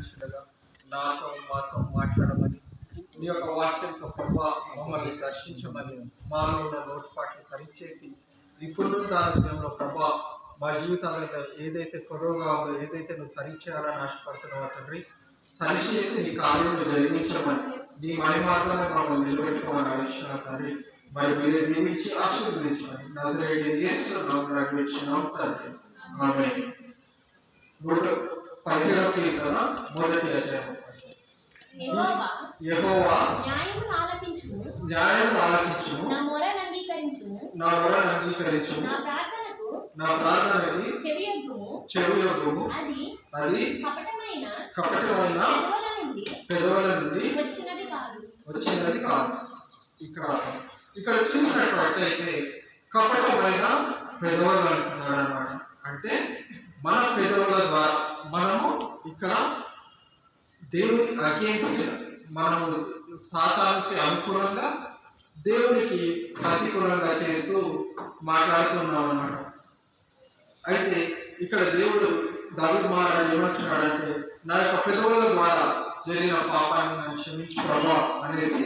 నడిపించగా నాతో మాతో మాట్లాడమని నీ యొక్క వాక్యంతో ప్రభా మమ్మల్ని దర్శించమని మాలో ఉన్న లోటుపాట్లు సరిచేసి ఇప్పుడు దాని దినంలో ప్రభా మా జీవితాలలో ఏదైతే కొరవుగా ఉందో ఏదైతే నువ్వు సరిచేయాలని ఆశపడుతున్నావో తండ్రి సరిచేసి నీ కార్యం జరిగించమని నీ మని మాత్రమే మమ్మల్ని నిలబెట్టుకోమని ఆలోచన తండ్రి మరి మీరు దీవించి ఆశీర్వదించమని నజరేయుడు యేసు నామమున అడిగినాం తండ్రి. ఆమేన్. పదిహేడవ కీర్తన మొదటి అధ్యాయం. యెహోవా న్యాయమును నా మొరను అంగీకరించుము. నా మొరను అంగీకరించుము. నా ప్రార్థనకు నా ప్రార్థనకి చెవియొగ్గుము చెవి యొక్కము అది అది కపటమైన కపటమైన పెదవుల నుండి పెదవుల నుండి వచ్చినది కాదు. వచ్చినది కాదు. ఇక్కడ ఇక్కడ చూసినట్లయితే కపటమైన పెదవులు అంటున్నాడు అనమాట అంటే మన పెదవుల ద్వారా మనము ఇక్కడ దేవునికి అగేన్స్ట్ మనము సాతానికి అనుకూలంగా దేవునికి ప్రతికూలంగా చేస్తూ మాట్లాడుతున్నాం అన్నమాట అయితే ఇక్కడ దేవుడు దావిద్ మహారాజు ఏమంటున్నాడంటే నా యొక్క పెదవుల ద్వారా జరిగిన పాపాన్ని నన్ను క్షమించు ప్రభా అనేసి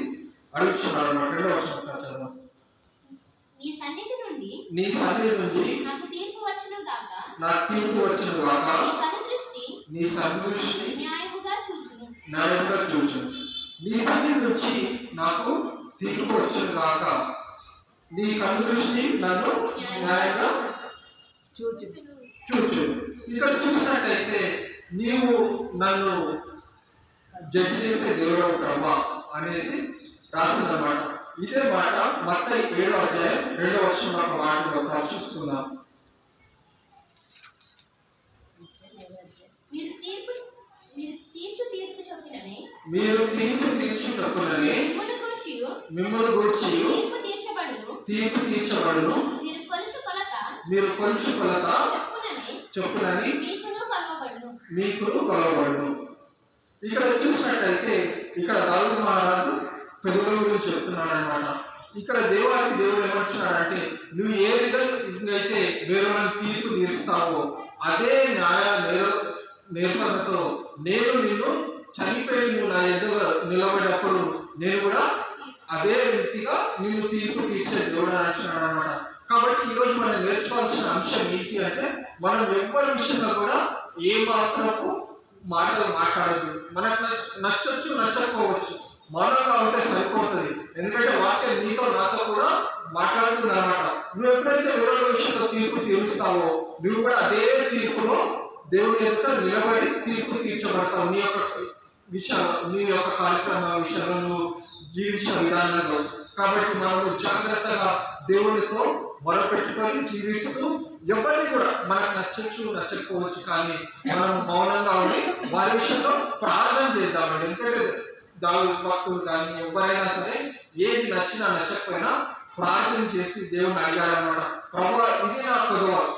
అడుగుతున్నాడు అన్నమాట రెండవ చదవండి. నీ సన్నిధి నుండి నీ సన్నిధి నుండి నాకు తీర్పు వచ్చును గాక నాకు తీర్పు వచ్చిన గాక నీ కనుదృష్టి నీ సందృష్టి న్యాయముగా చూచును న్యాయంగా చూచు నీ సన్నిధి నుంచి నాకు తీర్పు వచ్చిన గాక. నీ కనుదృష్టి నన్ను న్యాయంగా చూచు. చూచు. ఇక్కడ చూసినట్టయితే నీవు నన్ను జడ్జి చేసే దేవుడు ప్రభా అనేసి రాసిందన్నమాట. ఇదే మాట మత్త ఏడో అధ్యాయం రెండో వర్షం ఒక మాట ఒకసారి చూసుకుందాం మీరు తీర్పు మీరు తీర్చు తీర్పు చొప్పుననే మీరు తీర్పు తీర్చి చెప్పునని మిమ్మల్ని గూర్చి తీర్పు తీర్చబడును. మీరు కొలుచు కొలత. మీరు కొంచెం కొలత. చెప్పుననే. మీకు కొలవబడును. ఇక్కడ చూసినట్టయితే ఇక్కడ దావుడు మహారాజు పెదవుల గురించి చెప్తున్నాడు అనమాట ఇక్కడ దేవాది దేవుడు ఏమంటున్నాడంటే నువ్వు ఏ విధంగా అయితే వేరొకరిని తీర్పు తీరుస్తావో అదే న్యాయ నేర నిర్బంధతో నేను నిన్ను చనిపోయి నువ్వు నా ఎదురు నిలబడినప్పుడు నేను కూడా అదే రీతిగా నిన్ను తీర్పు తీర్చే దేవుడు అని అంటున్నాడు అనమాట కాబట్టి ఈరోజు మనం నేర్చుకోవాల్సిన అంశం ఏంటి అంటే మనం ఎవ్వరి విషయంలో కూడా ఏ మాత్రపు మాటలు మాట్లాడద్దు. మనకు నచ్చ నచ్చొచ్చు నచ్చకపోవచ్చు. మౌనంగా ఉంటే సరిపోతుంది. ఎందుకంటే వాక్యం నీతో నాతో కూడా మాట్లాడుతుంది అనమాట నువ్వు ఎప్పుడైతే వేరే విషయంలో తీర్పు తీరుస్తావో నువ్వు కూడా అదే తీర్పులో దేవుని ఎదుట నిలబడి తీర్పు తీర్చబడతావు. నీ యొక్క విషయాలు నీ యొక్క కార్యక్రమాల విషయంలో నువ్వు జీవించిన విధానంలో. కాబట్టి మనము జాగ్రత్తగా దేవునితో మొరపెట్టుకొని జీవిస్తూ ఎవరిని కూడా మనకు నచ్చచ్చు నచ్చకపోవచ్చు కానీ మనం మౌనంగా ఉండి వారి విషయంలో ప్రార్థన చేద్దామండి. ఎందుకంటే దాని భక్తులు కానీ ఎవరైనా సరే ఏది నచ్చినా నచ్చకపోయినా ప్రార్థన చేసి దేవుని అడిగాడనమాట ప్రభు ఇది నా కొదవ.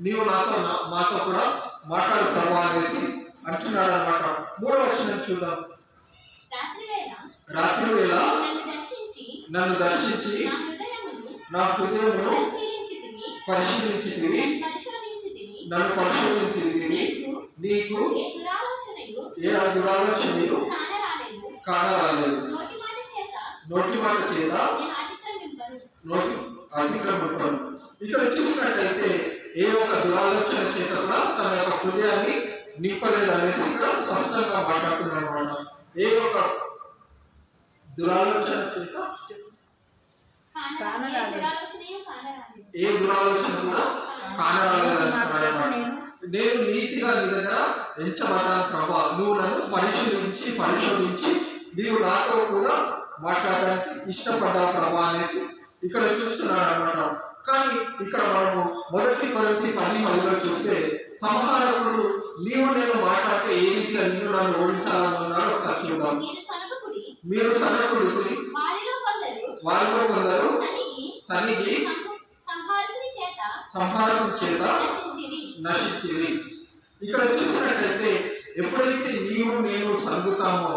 నీవు నాతో నా- మాతో కూడా మాట్లాడు ప్రభు అనేసి అంటున్నాడు అనమాట మూడవ వచనం చూద్దాం. రాత్రి వేళ నన్ను దర్శించి నా హృదయమును హృదయమును పరిశీలించితివి పరిశీలించితివి నన్ను నన్ను పరిశీలించితివి నీకు ఏ దురాలోచనలు కానరాలేదు. నోటి మాట చేత నోటి అతిక్రమింపను. ఇక్కడ చూసినట్టయితే ఏ ఒక్క దురాలోచన చేత కూడా తన యొక్క హృదయాన్ని నింపలేదు అనేసి ఇక్కడ స్పష్టంగా మాట్లాడుతున్నాడు అనమాట ఏ ఒక్క దురాలోచన చేత ఏ దురాలోచన కూడా కానరాలేదు మాట అంటున్నాడు చేత అనమాట నేను. నేను నీతిగా నీ దగ్గర ఎంచబడ్డాను ప్రభా. నువ్వు నన్ను పరిశీలించి పరిశోధించి నీవు నాతో కూడా మాట్లాడడానికి ఇష్టపడ్డావు ప్రభా అనేసి ఇక్కడ చూస్తున్నాడు అనమాట కానీ ఇక్కడ మనము మొదటి కొరతి పని పదిలో చూస్తే సంహారకుడు నీవు నేను మాట్లాడితే ఏ రీతిగా నిన్ను నన్ను ఓడించాలని ఉన్నాడో ఒకసారి చూద్దాం. మీరు సనకుడికి వారిలో కొందరు. చేత సంహారకుడి చేత నశించింది ఇక్కడ చూసినట్లయితే ఎప్పుడైతే నీవు నేను సంగుతామో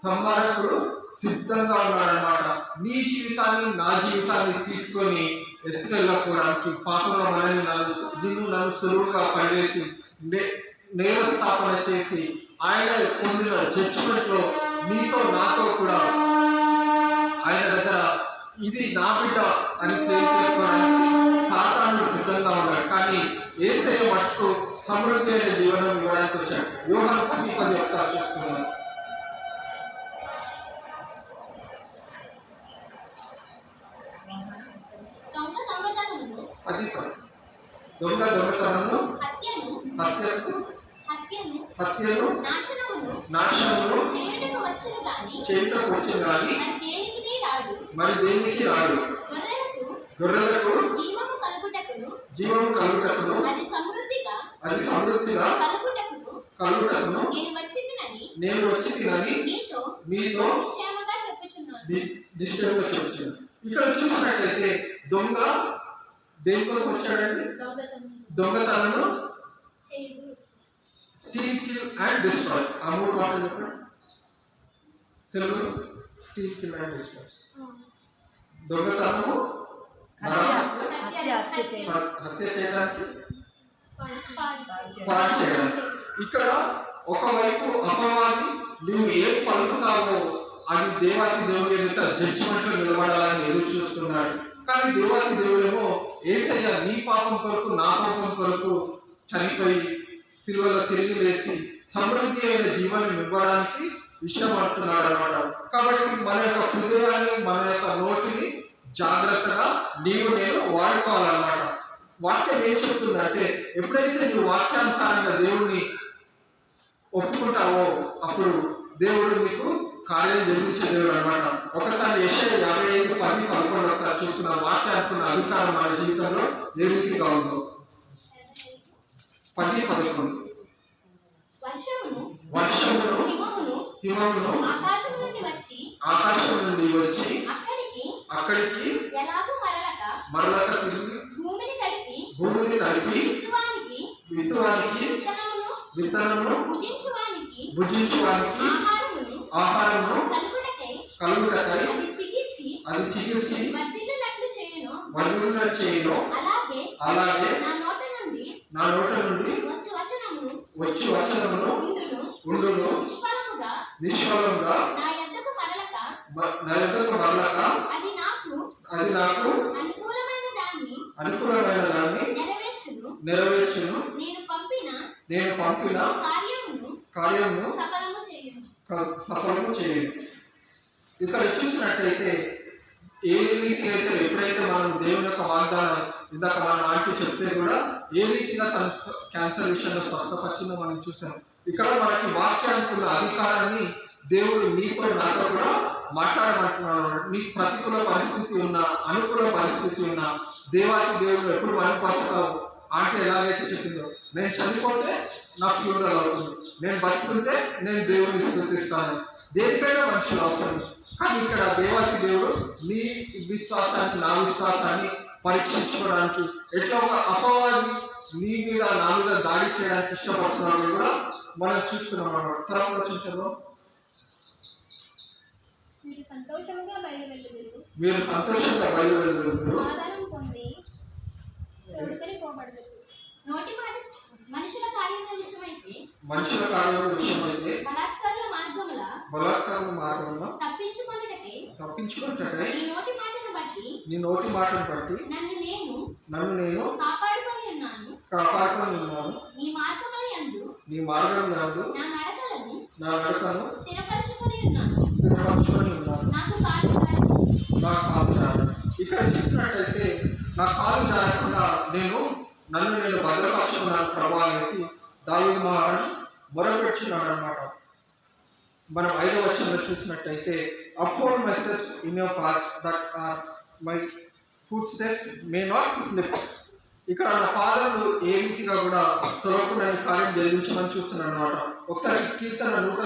సంహారకుడు సిద్ధంగా ఉన్నాడనమాట నీ జీవితాన్ని నా జీవితాన్ని తీసుకొని ఎత్తుకెళ్ళకపోవడానికి పాపంలో మనల్ని నన్ను నిన్ను నన్ను సులువుగా పనిచేసి నే స్థాపన చేసి ఆయన పొందిన జడ్జిమెంట్లో నీతో నాతో కూడా ఆయన దగ్గర ఇది నా బిడ్డ అని క్లెయిమ్ చేసుకోవడానికి సాతానుడు సిద్ధంగా ఉన్నాడు. కానీ ఏసయ్య మట్టు సమృద్ధి అయిన జీవనం ఇవ్వడానికి వచ్చాడు. యోహాను పది పది ఒకసారి చూసుకున్నాను పది దొంగ దొంగతనము హత్యను హత్యను నాశనమును చేయుటకు వచ్చును కానీ మరి దేనికి రాడు గొర్రెలకు జీవము కలుగుటకును జీవం కలుగుటకును అది సమృద్ధిగా అది కలుగుటకును నేను వచ్చి తినని మీతో డిస్టర్బ్గా చెప్తున్నాను ఇక్కడ చూసినట్లయితే దొంగ దేనికోసం వచ్చాడండి? దొంగతనం దొంగతనను చేయదు స్టీల్ కిల్ అండ్ డిస్ట్రాయ్. ఆ మూడు మాటలు చెప్పండి. Telugu steal kill and destroy. దొంగతనము హత్య. చేయడానికి పాడు చేయడానికి ఇక్కడ ఒకవైపు అపవాది నువ్వు ఏం పలుకుతావో అది దేవాతి దేవుడి ఎదుట జడ్జిమెంట్లో నిలబడాలని ఎదురు చూస్తున్నాడు. కానీ దేవాది దేవుడేమో ఏసయ్య నీ పాపం కొరకు నా పాపం కొరకు చనిపోయి సిలువలో తిరిగి లేచి సమృద్ధి అయిన జీవనం ఇవ్వడానికి ఇష్టపడుతున్నాడు అన్నమాట కాబట్టి మన యొక్క హృదయాన్ని మన యొక్క నోటిని జాగ్రత్తగా నీవు నేను వాడుకోవాలన్నమాట. వాక్యం ఏం చెప్తుందంటే ఎప్పుడైతే నువ్వు వాక్యానుసారంగా దేవుణ్ణి ఒప్పుకుంటావో అప్పుడు దేవుడు నీకు కార్యం జరిగించే దేవుడు అనమాట ఒకసారి యశయ యాభై ఐదు పది పదకొండు ఒకసారి చూసుకున్న వాక్యానికి అధికారం మన జీవితంలో ఏ రీతిగా ఉందో. పది పదకొండు. వర్షమును హిమమును ఆకాశం నుండి వచ్చి అక్కడికి మరలక తిరిగి భూమిని తడిపి విత్తువానికి విత్తనమును విత్తనమును భుజించువానికి భుజించువానికి ఆహారమును వర్ధిల్ల చేయను. అలాగే నా నోట నుండి వచ్చు వచనమును ఉండును. నిష్ఫలముగా నిష్ఫలంగా నా మరలక యొక్కకు అది నాకు అనుకూలమైన దాన్ని నెరవేర్చును. నేను పంపిన కార్యమును కార్యము సఫలము చేయును. ఇక్కడ చూసినట్టయితే ఏ రీతిగా అయితే ఎప్పుడైతే మనం దేవుని యొక్క వాగ్దానం ఇందాక మన ఆంటీ చెప్తే కూడా ఏ రీతిగా తన క్యాన్సర్ విషయంలో స్వస్థపరిచిందో మనం చూసాం. ఇక్కడ మనకి వాక్యానికి ఉన్న అధికారాన్ని దేవుడు నీతో నాతో కూడా మాట్లాడమంటున్నాడు. నీ ప్రతికూల పరిస్థితి ఉన్నా అనుకూల పరిస్థితి ఉన్నా దేవాతి దేవుడు ఎప్పుడు మనపరుస్తావు ఆంటీ ఎలాగైతే చెప్పిందో నేను చనిపోతే నా ఫ్యూనరల్ అవుతుంది. నేను బతుకుంటే నేను దేవుడిని స్థుతిస్తాను. దేనికైనా మనుషులు అవసరం కానీ ఇక్కడ దేవాతి దేవుడు నీ విశ్వాసాన్ని నా విశ్వాసాన్ని పరీక్షించుకోవడానికి ఎట్లా ఒక అపవాది నీ మీద నా మీద దాడి చేయడానికి ఇష్టపడుతున్నాడు కూడా మనం చూస్తున్నాం అన్నమాట తర్వాత వచ్చిన మీరు బయలువెళ్ళుదురు సంతోషంగా మాట మనుషుల కార్యముల విషయమైతే బలాత్కారుల మార్గంలో తప్పించుకొనుటకై తప్పించుకుంటే ఈ నోటి మాటను బట్టి నీ నోటి మాటను బట్టి నన్ను నేను నన్ను నేను కాపాడుకొని ఉన్నాను. కాపాడుకొని ఉన్నాను. నీ మార్గముల యందు నీ మార్గం నాదు నా నడకలను నా నడకను స్థిరపరచుకొని ఉన్నాను. స్థిరపరచుకొని ఉన్నాను. నాకు కాలు. నా ఇక్కడ చూసినట్టయితే నా కాలు జారకుండా నేను నన్ను నేను భద్రపరచుకున్నాను ప్రభు అనేసి దావీదు మహారాజు మొరపెట్టున్నాడు అనమాట మనం ఐదవ వచనంలో చూసినట్టయితే uphold my steps in your path that are my foot steps may not slip ఇక్కడ నా పాదములు ఏ రీతిగా కూడా తొలగకుండా కార్యం జరిగించమని చూస్తున్నాను అనమాట ఒకసారి కీర్తన నూట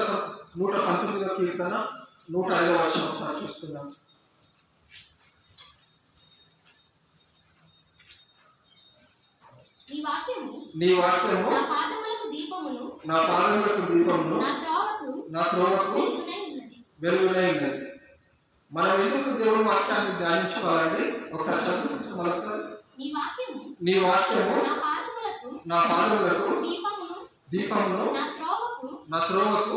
నూట పంతొమ్మిదో కీర్తన నూట ఐదవ వచనం ఒకసారి చూసుకుందాం. నీ వాక్యము నీ వాక్యము నా పాదములకు దీపమును నా పాదములకు దీపమును నా త్రోవకు వెలుగునై ఉన్నది. మనం ఎందుకు దేవుని వాక్యాన్ని ధ్యానించుకోవాలండి ఒకసారి మరొకసారి. నీ వాక్యము నీ పాదములకు దీపమును నా త్రోవకు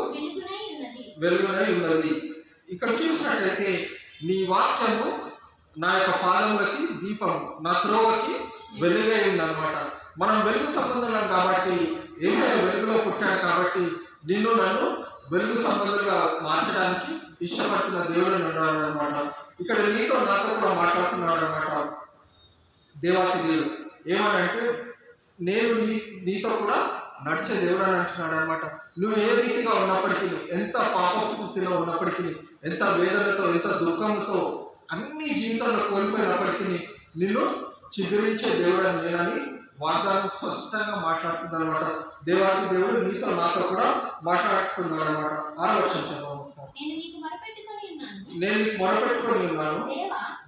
వెలుగునై ఉన్నది. ఇక్కడ చూసినట్టయితే నీ వాక్యము నా యొక్క పాదములకి దీపం నా త్రోవకి వెలుగై ఉందన్నమాట. మనం వెలుగు సంబంధులం కాబట్టి ఏసఐ వెలుగులో పుట్టాడు కాబట్టి నిన్ను నన్ను వెలుగు సంబంధంగా మార్చడానికి ఇష్టపడుతున్న దేవుడు ఉన్నాడు అనమాట ఇక్కడ నీతో నాతో కూడా మాట్లాడుతున్నాడు అనమాట దేవాతి దేవుడు. ఏమనంటే నేను నీ నీతో కూడా నడిచే దేవుడు అని అంటున్నాడు అనమాట నువ్వు ఏ రీతిగా ఉన్నప్పటికీ ఎంత పాప ఉన్నప్పటికీ ఎంత వేదనతో ఎంత దుఃఖంతో అన్ని జీవితంలో కోల్పోయినప్పటికీ నిన్ను చిగురించే దేవుడు అని నేనని వాగ్దానం స్పష్టంగా మాట్లాడుతుంది అనమాట దేవాతి దేవుడు నీతో నాతో కూడా మాట్లాడుతున్నాడు అనమాట చదవండి ఒకసారి. నేను నీకు మొరపెట్టుకొని ఉన్నాను. నేను నీకు మొరపెట్టుకొని ఉన్నాను.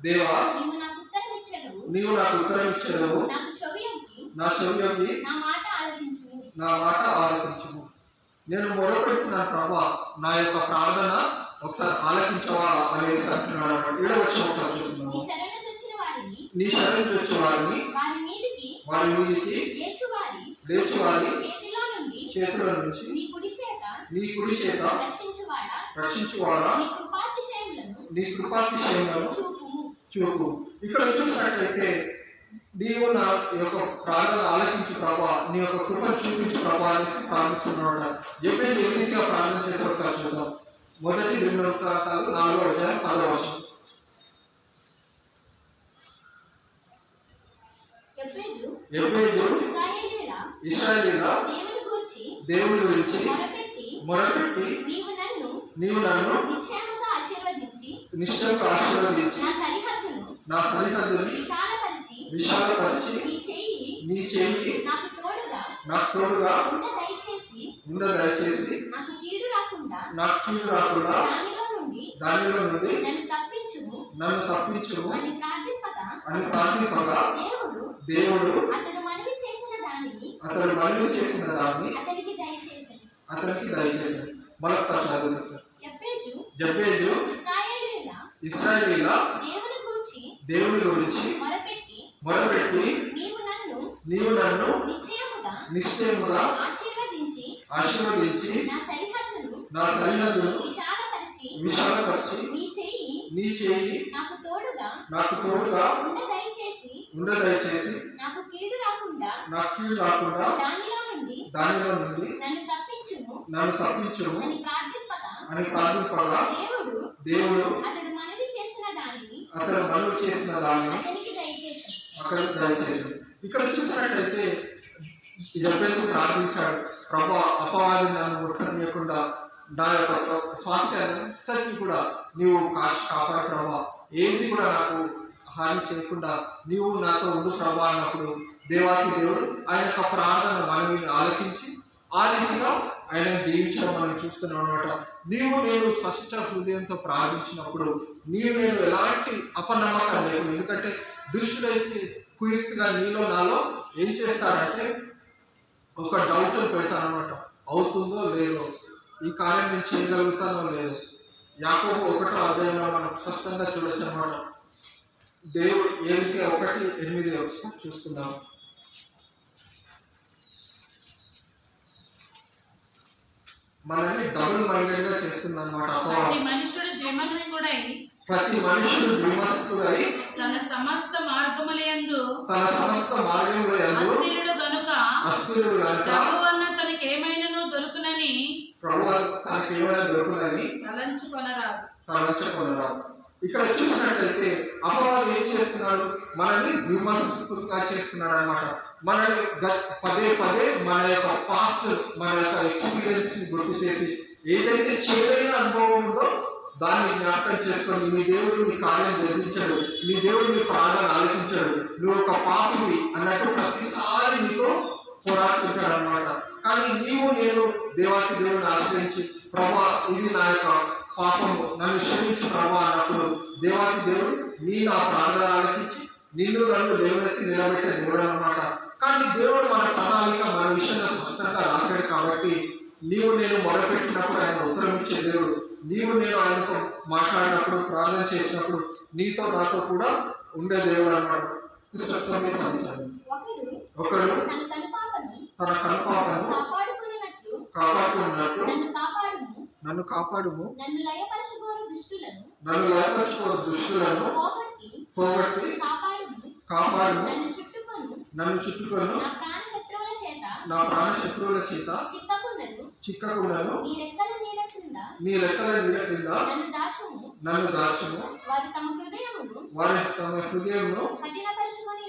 దేవా నీవు నాకు ఉత్తరం ఇచ్చేదవు. నా చెవియోకి నా మాట ఆలకించుము. నా మాట ఆలకించుము. నేను మొరపెడుతున్నాను ప్రభా. నా యొక్క ప్రార్థన ఒకసారి ఆలకించవా అనేసి అంటున్నాడు అనమాట ఏడవ వచ్చిన ఒకసారి నీ చూస్తున్నాము శరణు వచ్చిన వారిని నీ శరణు వచ్చే వారిని వారి మీదికి వారి మీదికి లేచు వారి లేచి వారి చేతిలో నుంచి నీ కుడి చేత రక్షించువాడా? నీ చూపుము. చూపు ఇక్కడ చూసినట్లయితే నీవు నా యొక్క ప్రార్థన ఆలకించు ప్రభా నీ యొక్క కృపను చూపించు ప్రభా అని ప్రార్థిస్తున్నాడు. చెప్పే ఏ రీతిగా ప్రార్థన చేసే చూద్దాం. మొదటి రెండు వృత్తాంతాలు నాలుగో అధ్యాయం పదో వర్షం ఇస్రాయేలీల దేవుని గూర్చి మొరపెట్టి నీవు నన్ను నిశ్చయంగా ఆశీర్వదించి నా సరిహద్దును విశాలపరిచి నీ చేయి నాకు తోడుగా ఉండ దయచేసి నాకు కీడు రాకుండా దానిలో నుండి నన్ను తప్పించుము అని ప్రార్థింపగా అని ప్రార్థింపగా దేవుడు దేవుడు అతడు మనవి చేసిన దానిని అతనికి దయచేసి అతనికి దయచేశాడు. మరొకసారి చదువు సిస్టర్. జబ్బేజు ఇస్రాయేలీల దేవుని గూర్చి మొరపెట్టి నీవు నన్ను నిశ్చయముగా ఆశీర్వదించి ఆశీర్వదించి నా సరిహద్దును నా సరిహద్దును విశాలపరిచి నీ చెయ్యి నీ చేయి నాకు తోడుగా నాకు తోడుగా ఉండ దయచేసి ఉండ దయచేసి నాకు కీడు రాకుండా నాకు కీడు రాకుండా దానిలో నుండి దానిలో నుండి నన్ను తప్పించుము. నన్ను తప్పించుము. అని ప్రార్థింపగా అని ప్రార్థింపగా దేవుడు దేవుడు అతడు మనవి చేసిన దానిని అతను మనవి చేసిన దాన్ని అతనికి దయచేసి. అక్కడ దయచేసి. ఇక్కడ చూసినట్లయితే జబ్బేందుకు ప్రార్థించాడు ప్రభా అపవాది నన్ను ముట్టనీయకుండా నా యొక్క స్వాస్థ్యాన్ని అంతటినీ కూడా నీవు కాచి కాపాడు ప్రభా. ఏది కూడా నాకు హాని చేయకుండా నీవు నాతో ఉండు ప్రభా అన్నప్పుడు దేవాతి దేవుడు ఆయన యొక్క ప్రార్థన మనవిని ఆలకించి ఆ రీతిగా ఆయన దీవించడం మనం చూస్తున్నాం అనమాట నీవు నేను స్పష్ట హృదయంతో ప్రార్థించినప్పుడు నీవు నేను ఎలాంటి అపనమ్మకం లేకుండా ఎందుకంటే దుష్టుడైతే కుయుక్తిగా నీలో నాలో ఏం చేస్తాడంటే ఒక డౌట్ పెడతానమాట అవుతుందో లేదో. ఈ కార్యం నేను చేయగలుగుతానో లేదో. యాకోబు ఒకటో అధ్యాయంలో మనం స్పష్టంగా చూడొచ్చు అనమాట దేవుడు ఏమిటి? ఒకటి ఎనిమిది ఒకసారి చూసుకుందాం. మనల్ని డబుల్ మైండెడ్గా చేస్తుంది అనమాట ప్రతి మనుషుడు ద్విమస్తుడై తన సమస్త మార్గములందు తన సమస్త మార్గంలో ఎందు అస్థిరుడు గనుక అస్థిరుడు అన్న తనకి ప్రభు తనకి ఏమైనా దొరుకునని తలంచుకొనరాదు. ఇక్కడ చూసినట్లయితే అపవాది ఏం చేస్తున్నాడు? మనల్ని విమర్శకులుగా చేస్తున్నాడు అనమాట మనల్ని పదే పదే మన యొక్క పాస్ట్ మన యొక్క ఎక్స్పీరియన్స్ని గుర్తు చేసి ఏదైతే చేదైన అనుభవం ఉందో దాన్ని జ్ఞాపకం చేసుకొని నీ దేవుడు నీ కార్యం జరిగించాడు నీ దేవుడు నీ ప్రాణాలు ఆలోచించాడు నువ్వు ఒక పాపివి అన్నట్టు ప్రతిసారి నీతో పోరాడుతుంటాడు అనమాట కానీ నీవు నేను దేవాతి దేవుడిని ఆశ్రయించి ప్రభా ఇది నా యొక్క పాపము. నన్ను క్షమించు ప్రభా అన్నప్పుడు దేవాతి దేవుడు నీ నా ప్రార్థన ఆలకించి నిన్ను నన్ను దేవుడెత్తి నిలబెట్టే దేవుడు అనమాట కానీ దేవుడు మన ప్రణాళిక మన విషయంలో స్పష్టంగా రాశాడు కాబట్టి నీవు నేను మొరపెట్టినప్పుడు ఆయన ఉత్తరం ఇచ్చే దేవుడు. నీవు నేను ఆయనతో మాట్లాడినప్పుడు ప్రార్థన చేసినప్పుడు నీతో నాతో కూడా ఉండే దేవుడు అన్నాడు. ఒకడు తన కనుపాపను కాపాడుకున్నట్టు నన్ను కాపాడుము. నన్ను లయపరచుకోరు దుష్టులను పోగొట్టి కాపాడుము నన్ను చుట్టుకొను. నా ప్రాణ శత్రువుల చేత. చిక్కకుండాను. నీ రెక్కల నీడ కింద నన్ను దాచుము. వారు తమ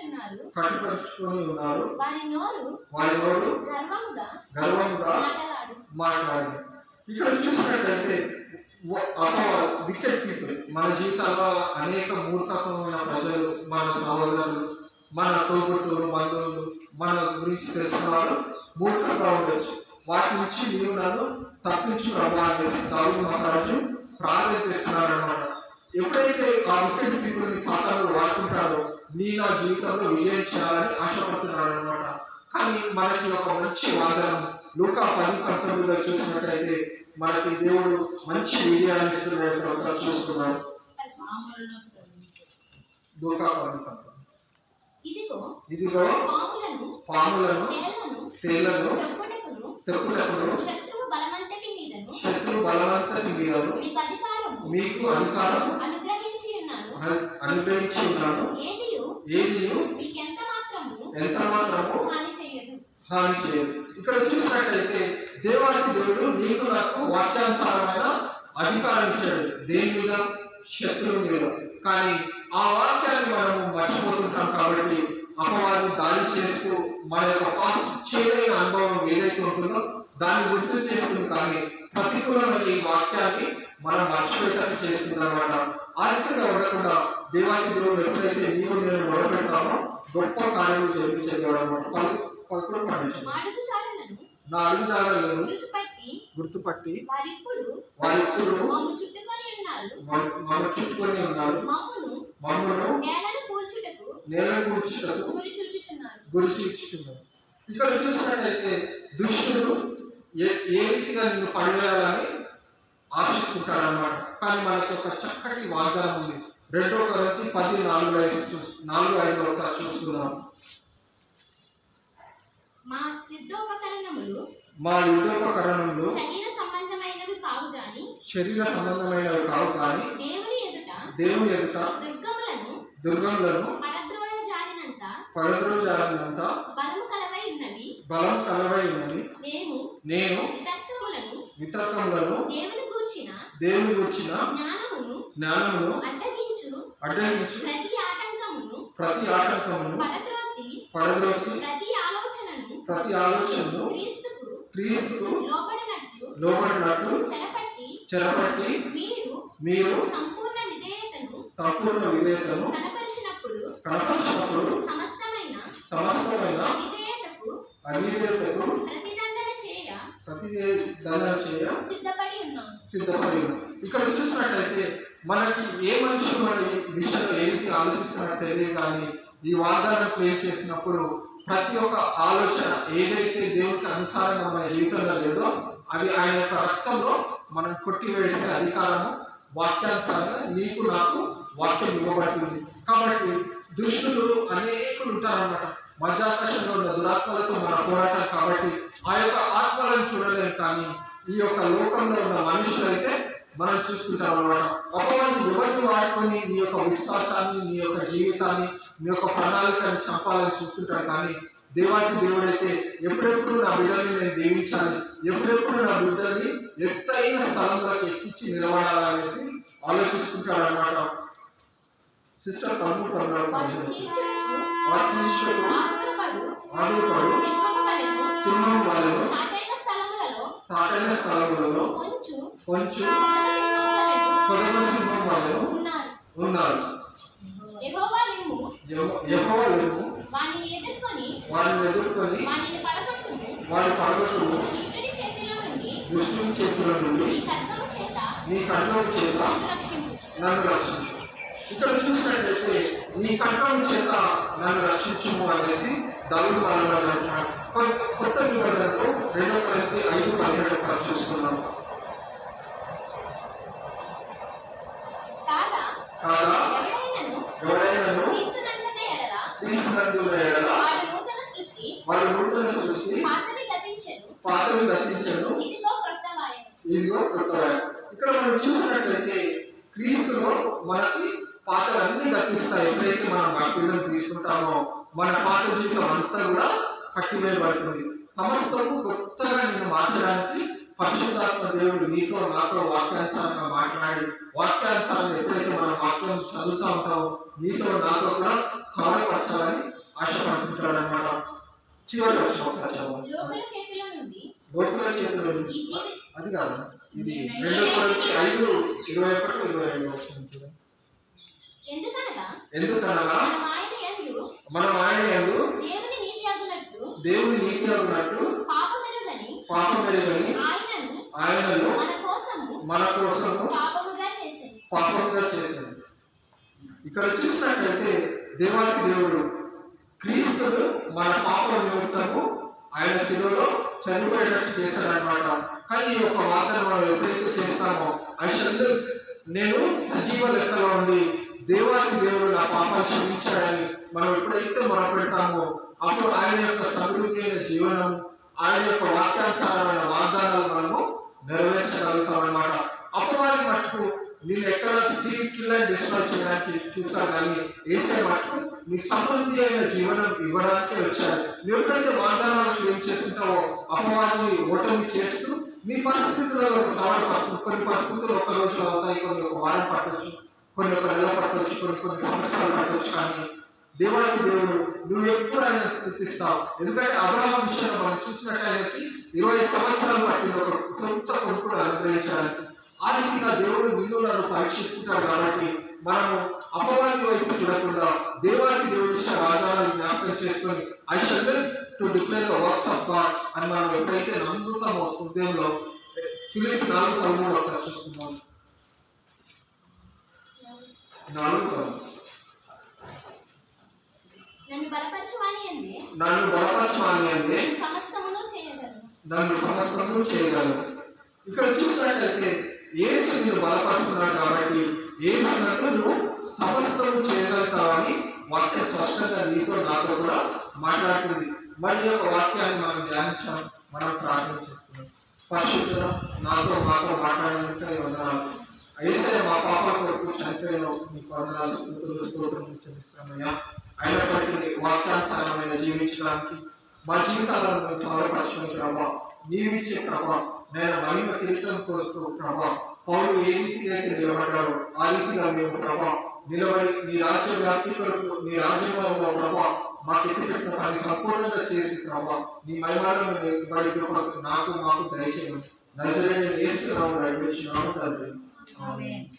ఉన్నారు. కట్టుపరుచుకొని ఉన్నారు. వారి నోరు గర్వముగా మాట్లాడి. ఇక్కడ చూసినట్లయితే వికెట్ పీపుల్ మన జీవితాల్లో అనేక మూర్ఖత్వమైన ప్రజలు మన సహోదరులు మన తోబుట్టులు బంధువులు మన గురించి తెలిసిన వారు మూర్ఖంగా ఉండొచ్చు. వాటి నుంచి నీవు నన్ను తప్పించు ప్రభు చేసి దావి మహారాజు ప్రార్థన చేస్తున్నారనమాట ఎప్పుడైతే ఆ వికెట్ పీపుల్ని పాత్రలు వాడుకుంటాడో నీ నా జీవితంలో విజయం చేయాలని ఆశపడుతున్నాడు అనమాట కానీ మనకి ఒక మంచి వాదన లోక పది పంతొమ్మిదిలో చూసినట్లయితే మనకి దేవుడు మంచి విజయాన్ని ఇస్తున్నాడు. ఒకసారి పంతొమ్మిది ఇదిగో పాములను తేళ్ళను మీదను శత్రు బలవంతటి మీదను మీకు అధికారం అనుగ్రహించి ఉన్నాను. ఏది ఎంత మాత్రము హాని చేయదు. హాని చేయదు. ఇక్కడ చూసినట్లయితే దేవాది దేవుడు నీకు నాకు వాక్యానుసారమైన అధికారం ఇచ్చాడు. దేని మీద? శత్రువు మీద. కానీ ఆ వాక్యాన్ని మనము మర్చిపోతుంటాం కాబట్టి అపవాది దాడి చేస్తూ మన యొక్క పాస్ట్ చేదైన అనుభవం ఏదైతే ఉంటుందో దాన్ని గుర్తు చేస్తుంది కానీ ప్రతికూలమైన ఈ వాక్యాన్ని మనం మర్చిపోయేటట్టు చేస్తుంది అనమాట ఆ రీతిగా ఉండకుండా దేవాది దేవుడు ఎప్పుడైతే నీవు నేను మొదలుపెడతామో గొప్ప కార్యములు జరిపించే దేవుడు అనమాట అడుగు చాడలను నా అడుగుజాడలను గుర్తుపట్టి వారిప్పుడు మమ్ము చుట్టుకొని ఉన్నారు. మమ్మును నేలను కూర్చుటకు గురి చూచుచున్నారు. ఇక్కడ చూసినట్లయితే దుష్టుడు ఏ ఏ రీతిగా నిన్ను పడివేయాలని ఆశిస్తుంటాడు అనమాట కానీ మనకి ఒక చక్కటి వాగ్దానం ఉంది. రెండో కొరతి పది నాలుగు ఐదు చూస్ నాలుగు ఐదు ఒకసారి చూసుకుందాం మా యుద్ధోపకరణములు మా యుద్ధోపకరణంలో శరీర సంబంధమైనవి కావు గాని శరీర సంబంధమైనవి కావు కానీ దేవుని ఎదుట దేవుని ఎదుట దుర్గములను దుర్గములను పడద్రోయ జారినంత బలము కలవై ఉన్నవి. బలం కలవై ఉన్నది మేము నేను వితర్కములను వితర్కములను దేవుని కూర్చిన దేవుని గుర్చిన జ్ఞానమును జ్ఞానమును అడ్డగించు అడ్డగించి ప్రతి ఆటంకమును ప్రతి ఆటంకమును పడద్రోసి పడద్రోసి ప్రతి ప్రతి ఆలోచనను క్రీస్తుకు లోబడినట్లు లోబడినట్లు చెరపట్టి మీరు సంపూర్ణ విధేయతను కనపరిచినప్పుడు సమస్తమైన సమస్తమైన విధేయతకు అవిధేయతకు ప్రతిదండన చేయ ప్రతి దండన చేయ సిద్ధపడి ఉన్నాను సిద్ధపడి ఉన్నాం. ఇక్కడ చూసినట్లయితే మనకి ఏ మనుషులు మన విషయంలో ఏ రీతి ఆలోచిస్తున్నారో తెలియదు కానీ ఈ వాగ్దానం ప్రే చేసినప్పుడు ప్రతి ఒక్క ఆలోచన ఏదైతే దేవునికి అనుసారంగా మన జీవితంలో లేదో అవి ఆయన యొక్క రక్తంలో మనం కొట్టివేయడానికి అధికారము వాక్యానుసారంగా నీకు నాకు వాక్యం ఇవ్వబడుతుంది. కాబట్టి దుష్టులు అనేకులు ఉంటారన్నమాట. మధ్యాకాశంలో ఉన్న దురాత్మలతో మన పోరాటం కాబట్టి ఆ యొక్క ఆత్మలను చూడలేము కానీ ఈ యొక్క లోకంలో ఉన్న మనుషులైతే మనం చూస్తుంటాం అనమాట ఒకమంది ఎవరిని వాడుకొని నీ యొక్క విశ్వాసాన్ని నీ యొక్క జీవితాన్ని నీ యొక్క ప్రణాళికని చంపాలని చూస్తుంటాడు కానీ దేవాతి దేవుడైతే ఎప్పుడెప్పుడు నా బిడ్డల్ని నేను దీవించాలి ఎప్పుడెప్పుడు నా బిడ్డల్ని ఎత్తైన స్థలంలోకి ఎక్కించి నిలబడాలనేసి ఆలోచిస్తుంటాడు అనమాట సిస్టర్ ఆతురపడు ఆదుపడు సింహం వాళ్ళను చాటైన స్థలములలో కొంచెం. ఉన్నారు. యెహోవా వారిని ఎదుర్కొని వారి దుష్టుని చేతిలో నుండి నీ చేత నన్ను రక్షించు. ఇక్కడ చూసినట్లయితే నీ ఖడ్గం చేత నన్ను రక్షించుము అనేసి అంటున్నాడు కొ- కొత్త నిబంధనలో రెండో కొరింథీ ఐదు కాగా ఎవడైనను ఎవరైనాను? ఎడల? వాడు నూతన సృష్టి గతించెను. చనిపోయారు ఇక్కడ మనం చూసినట్లయితే క్రీస్తులో మనకి పాతలన్నీ గతిస్తాయి ఎప్పుడైతే మనం బాప్తిజం తీసుకుంటామో మన పాత జీవితం అంతా కూడా కట్టివేయబడుతుంది సమస్తము కొత్తగా నేను మార్చడానికి పరిశుద్ధాత్మ దేవుడు నీతో నాతో వాక్యానుసారంగా మాట్లాడి వాక్యానుసారంగా ఎప్పుడైతే మనం వాక్యం చదువుతూ ఉంటామో నీతో నాతో కూడా సవరపరచాలని ఆశపడుతుంటాడు అనమాట చివరి లోపల చేతిలో అది కాదు. ఇది రెండో ఐదు ఇరవై ఒకటి ఇరవై రెండు. వస్తుంది. ఎందుకనగా మనం ఆయన యందు మనం ఆయన యందు దేవుని నీతి ఉన్నట్టు పాపమెరుగని ఆయనను మన కోసము కోసము పాపముగా చేశాడు ఇక్కడ చూసినట్లయితే దేవాది దేవుడు క్రీస్తుడు మన పాపం నిమిత్తము ఆయన శిలువలో చనిపోయేటట్టు చేశాడు అనమాట కానీ ఈ యొక్క వార్తను మనం ఎప్పుడైతే చేస్తామో అసలు నేను సజీవ లెక్కలో ఉండి దేవాది దేవుడు నా పాపాలు క్షమించాడని మనం ఎప్పుడైతే మొరపెడతామో అప్పుడు ఆయన యొక్క సమృద్ధి అయిన జీవనం ఆయన యొక్క వాక్యానుసారమైన వాగ్దానాలు మనము నెరవేర్చగలుగుతాం అనమాట అపవాది మటుకు నేను ఎక్కడ స్టీల్ కిల్లర్ డిస్ట్రాయ్ చేయడానికి చూస్తాను కానీ వేసే మటుకు నీకు సమృద్ధి అయిన జీవనం ఇవ్వడానికే వచ్చాడు. నువ్వు ఎప్పుడైతే వాగ్దానాలు ఏం చేస్తుంటావో అపవాదిని ఓటమి చేస్తూ నీ పరిస్థితులలో ఒక సవరపరచు కొన్ని పరిస్థితులు ఒక రోజులో అవుతాయి కొన్ని ఒక వారం పట్టవచ్చు కొన్ని ఒక నెల పట్టవచ్చు కొన్ని కొన్ని సంవత్సరాలు పట్టవచ్చు కానీ దేవాది దేవుడు నువ్వు ఎప్పుడు ఆయన స్థుతిస్తావు ఎందుకంటే అబ్రహం విషయంలో మనం చూసినట్టు ఆయనకి ఇరవై ఐదు సంవత్సరాలు పట్టింది ఒక సొంత కొడుకును అనుగ్రహించడానికి. ఆ రీతిగా దేవుడు నిన్ను నన్ను పరీక్షిస్తుంటాడు కాబట్టి మనము అపవాది వైపు చూడకుండా దేవాది దేవుడి విషయ వాగ్దానాలు జ్ఞాపకం చేసుకొని I shall to declare the works of God అని మనం ఎప్పుడైతే నమ్ముతామో హృదయంలో ఫిలిప్ నాలుగు పదమూడు ఒకసారి చూసుకుందాం. నాలుగు నన్ను బలపరచువాని అందే నన్ను బలపరచమని అంటే నేను సమస్తమును చేయగలను. నన్ను సమస్తము చేయగలను. ఇక్కడ చూసినట్లయితే యేసు నిన్ను బలపరుస్తున్నాడు కాబట్టి యేసునందు నువ్వు సమస్తము చేయగలుగుతావని వాక్యం స్పష్టంగా నీతో నాతో కూడా మాట్లాడుతుంది. మరి యొక్క వాక్యాన్ని మనం ధ్యానించాం మనం ప్రార్థన చేసుకున్నాం పరిశుద్ధుడు నాతో మాతో మాట్లాడినందుకే వందనాలు. మా పాప కొరకు చనిపోయిన మీకు వందనాలు స్తోత్రులు స్తోత్రం చెల్లిస్తామయ్యా అయినప్పటికీ నీ వాక్యానుసారమైన జీవించడానికి మా జీవితాలను మేము సమర్పరచుకుని ప్రభా నీవిచ్చే ప్రభా నేను మహిమ కిరీటం కోరుతూ ప్రభా పౌరు ఏ రీతిగా అయితే నిలబడ్డాడో ఆ రీతిగా మేము ప్రభా నిలబడి నీ రాజ్య వ్యాప్తి కొరకు నీ రాజ్యంలో ప్రభా మాకు ఎత్తిపెట్టిన పని సంపూర్ణంగా చేసి ప్రభా నీ మహిమాలను ఇవ్వబడి నాకు మాకు దయచేయమని. నజరేని వేస్తున్నాము నడిపించినాము తండ్రి. 超便。